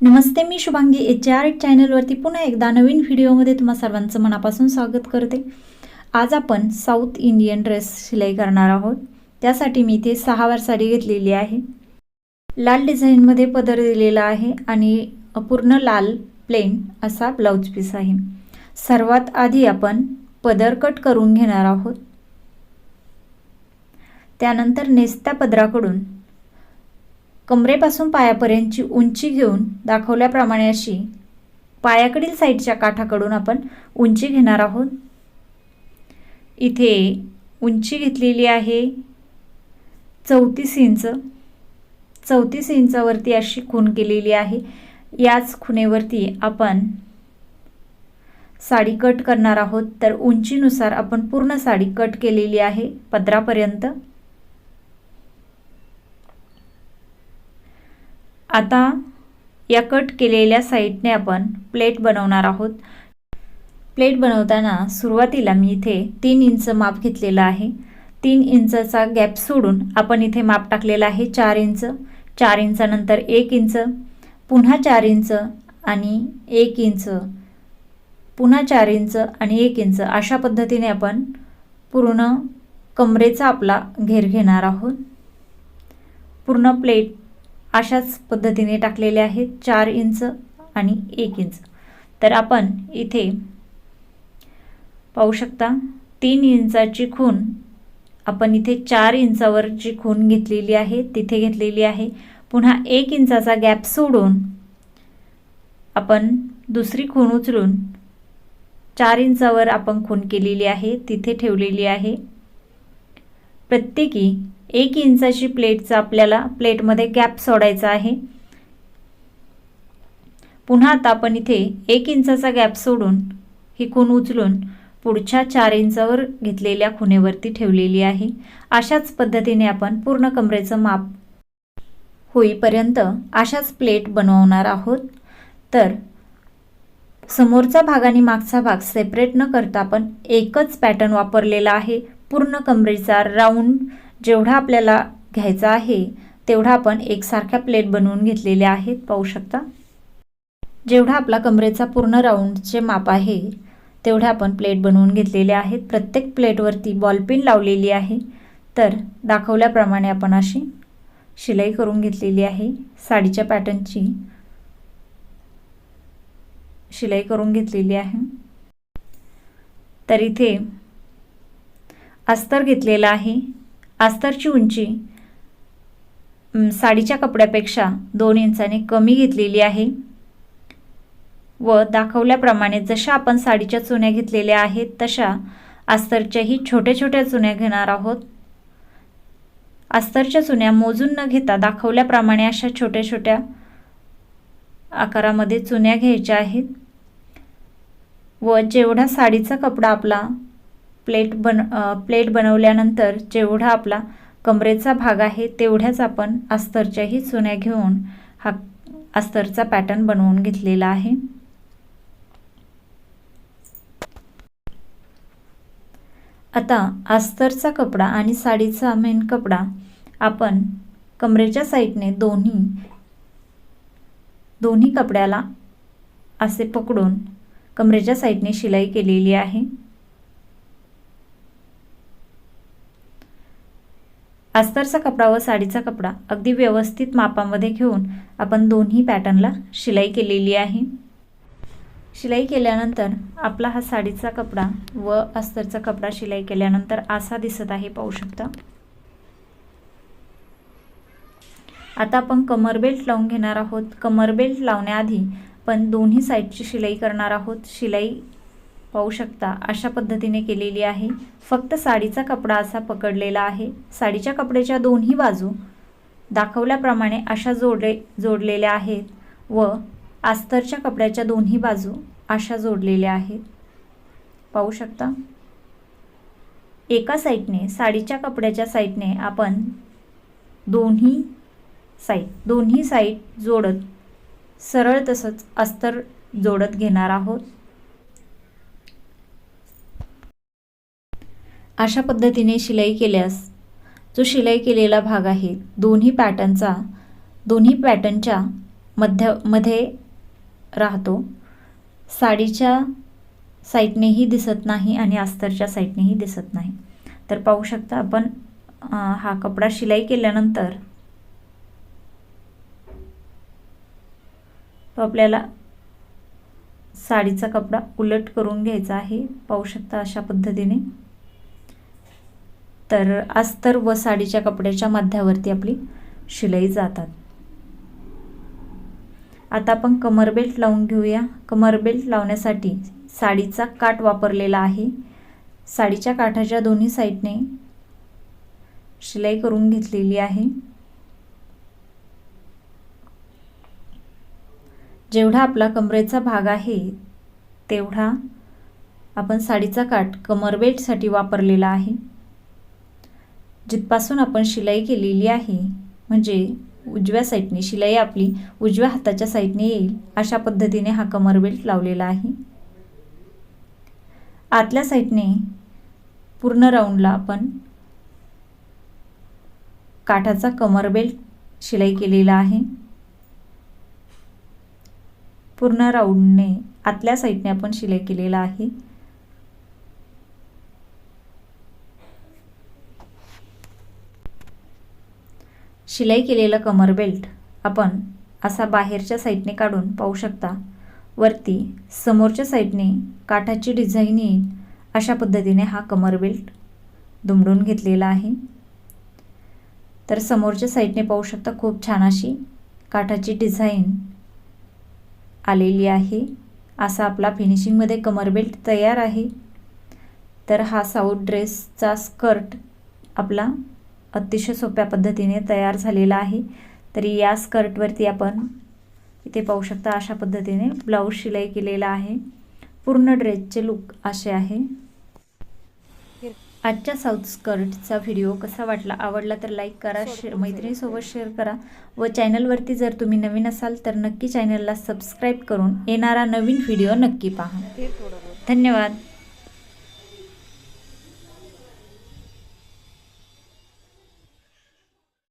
नमस्ते मी Shubhangi H R चॅनलवरती पुन्हा एकदा नवीन व्हिडिओमध्ये तुम्हा सर्वांचं मनापासून स्वागत करते. आज आपण साऊथ इंडियन ड्रेस शिलाई करणार आहोत. त्यासाठी मी इथे सहा वार साडी घेतलेली आहे. लाल डिझाईनमध्ये पदर दिलेला आहे आणि पूर्ण लाल प्लेन असा ब्लाऊज पीस आहे. सर्वात आधी आपण पदर कट करून घेणार आहोत. त्यानंतर नेस्त्या पदराकडून कमरेपासून पायापर्यंतची उंची घेऊन दाखवल्याप्रमाणे अशी पायाकडील साईडच्या काठाकडून आपण उंची घेणार आहोत. इथे उंची घेतलेली आहे चौतीस इंच. चौतीस इंचावरती अशी खून केलेली आहे. याच खुणेवरती आपण साडी कट करणार आहोत. तर उंचीनुसार आपण पूर्ण साडी कट केलेली आहे पदरापर्यंत. आता या कट केलेल्या साईडने आपण प्लेट बनवणार आहोत. प्लेट बनवताना सुरुवातीला मी इथे तीन इंच माप घेतलेलं आहे. तीन इंचचा गॅप सोडून आपण इथे माप टाकलेलं आहे चार इंच चार इंचानंतर एक इंच पुन्हा चार इंच आणि एक इंच पुन्हा चार इंच आणि एक इंच अशा पद्धतीने आपण पूर्ण कमरेचा आपला घेर घेणार आहोत. पूर्ण प्लेट अशाच पद्धतीने टाकलेले आहेत. चार इंच आणि एक इंच. तर आपण इथे पाहू शकता तीन इंचाची खून आपण इथे चार इंचावरची खून घेतलेली आहे तिथे घेतलेली आहे. पुन्हा एक इंचाचा गॅप सोडून आपण दुसरी खून उचलून चार इंचावर आपण खून केलेली आहे तिथे ठेवलेली आहे. प्रत्येकी एक इंचाची प्लेटचा आपल्याला प्लेटमध्ये गॅप सोडायचा आहे. पुन्हा आता आपण इथे एक इंचाचा गॅप सोडून ही खून उचलून पुढच्या चार इंचावर घेतलेल्या खुणेवरती ठेवलेली आहे. अशाच पद्धतीने आपण पूर्ण कमरेचं माप होईपर्यंत अशाच प्लेट बनवणार आहोत. तर समोरचा भाग आणि मागचा भाग सेपरेट न करता आपण एकच पॅटर्न वापरलेला आहे. पूर्ण कमरेचा राऊंड जेवढा आपल्याला घ्यायचा आहे तेवढा आपण एकसारख्या प्लेट बनवून घेतलेल्या आहेत पाहू शकता? जेवढा आपला कमरेचा पूर्ण राऊंडचे माप आहे तेवढ्या आपण प्लेट बनवून घेतलेल्या आहेत. प्रत्येक प्लेटवरती बॉलपिन लावलेली आहे. तर दाखवल्याप्रमाणे आपण अशी शिलाई करून घेतलेली आहे. साडीच्या पॅटर्नची शिलाई करून घेतलेली आहे. तर इथे अस्तर घेतलेला आहे. अस्तरची उंची साडीच्या कपड्यापेक्षा दोन इंचाने कमी घेतलेली आहे. व दाखवल्याप्रमाणे जशा आपण साडीच्या चुन्या घेतलेल्या आहेत तशा अस्तरच्याही छोट्या छोट्या चुन्या घेणार आहोत. अस्तरच्या चुन्या मोजून न घेता दाखवल्याप्रमाणे अशा छोट्या छोट्या आकारामध्ये चुन्या घ्यायच्या आहेत. व जेवढा साडीचा कपडा आपला प्लेट बन प्लेट बनवल्यानंतर जेवढा आपला कमरेचा भाग आहे तेवढ्याच आपण अस्तरच्याही चुन्या घेऊन हा अस्तरचा पॅटर्न बनवून घेतलेला आहे. आता अस्तरचा कपडा आणि साडीचा मेन कपडा आपण कमरेच्या साईडने दोन्ही दोन्ही कपड्याला असे पकडून कमरेच्या साईडने शिलाई केलेली आहे. अस्तरचा कपडा व साडीचा कपडा अगदी व्यवस्थित मापामध्ये घेऊन आपण दोन्ही पॅटर्नला शिलाई केलेली आहे. शिलाई केल्यानंतर आपला हा साडीचा कपडा व अस्तरचा कपडा शिलाई केल्यानंतर असा दिसत आहे पाहू शकता. आता आपण कमर बेल्ट लावून घेणार आहोत. कमर बेल्ट लावण्याआधी पण दोन्ही साईडची शिलाई करणार आहोत. शिलाई पाहू शकता अशा पद्धतीने केलेली आहे. फक्त साडीचा कपडा असा पकडलेला आहे. साडीच्या कपड्याच्या दोन्ही बाजू दाखवल्याप्रमाणे अशा जोडले जोडलेल्या आहेत व अस्तरच्या कपड्याच्या दोन्ही बाजू अशा जोडलेल्या आहेत. पाहू शकता? एका साईडने साडीच्या कपड्याच्या साईडने आपण दोन्ही साईड दोन्ही साईड जोडत सरळ तसंच अस्तर जोडत घेणार आहोत. अशा पद्धतीने शिलाई केल्यास जो शिलाई केलेला भाग आहे दोन्ही पॅटर्नचा दोन्ही पॅटर्नच्या मध्यमध्ये राहतो. साडीच्या साईडनेही दिसत नाही आणि अस्तरच्या साईडनेही दिसत नाही. तर पाहू शकता आपण हा कपडा शिलाई केल्यानंतर तो आपल्याला साडीचा कपडा उलट करून घ्यायचा आहे. पाहू शकता अशा पद्धतीने. तर अस्तर व साडीच्या कपड्याच्या मध्यावरती आपली शिलाई जातात. आता आपण कमर बेल्ट लावून घेऊया. कमर बेल्ट लावण्यासाठी साडीचा काठ वापरलेला आहे. साडीच्या काठाच्या दोन्ही साईडने शिलाई करून घेतलेली आहे. जेवढा आपला कमरेचा भाग आहे तेवढा आपण साडीचा काठ कमर बेल्टसाठी वापरलेला आहे. जिथपासून आपण शिलाई केलेली आहे म्हणजे उजव्या साईडने शिलाई आपली उजव्या हाताच्या साईडने येईल अशा पद्धतीने हा कमर बेल्ट लावलेला आहे. आतल्या साईडने पूर्ण राऊंडला आपण काठाचा कमर बेल्ट शिलाई केलेला आहे. पूर्ण राऊंडने आतल्या साईडने आपण शिलाई केलेला आहे. शिलाई केलेला कमर बेल्ट. आपण असा बाहेरच्या साईडने काढून पाहू शकता. वरती समोरच्या साईडने काठाची डिझाईन येईल अशा पद्धतीने हा कमर बेल्ट दुमडून घेतलेला आहे. तर समोरच्या साईडने पाहू शकता खूप छान अशी काठाची डिझाईन आलेली आहे. असा आपला फिनिशिंगमध्ये कमर बेल्ट तयार आहे. तर हा साऊथ ड्रेसचा स्कर्ट आपला अतिशय सोप्या पद्धतीने तयार झालेला आहे. तरी या स्कर्टवरती आपण इथे पाहू शकता अशा पद्धतीने ब्लाऊज शिलाई केलेला आहे. पूर्ण ड्रेसचे लुक असे आहे. आजच्या साऊथ स्कर्टचा व्हिडिओ कसा वाटला? आवडला तर लाईक करा शेअर मैत्रिणीसोबत शेअर करा. व चॅनलवरती जर तुम्ही नवीन असाल तर नक्की चॅनलला सबस्क्राईब करून येणारा नवीन व्हिडिओ नक्की पहा. धन्यवाद.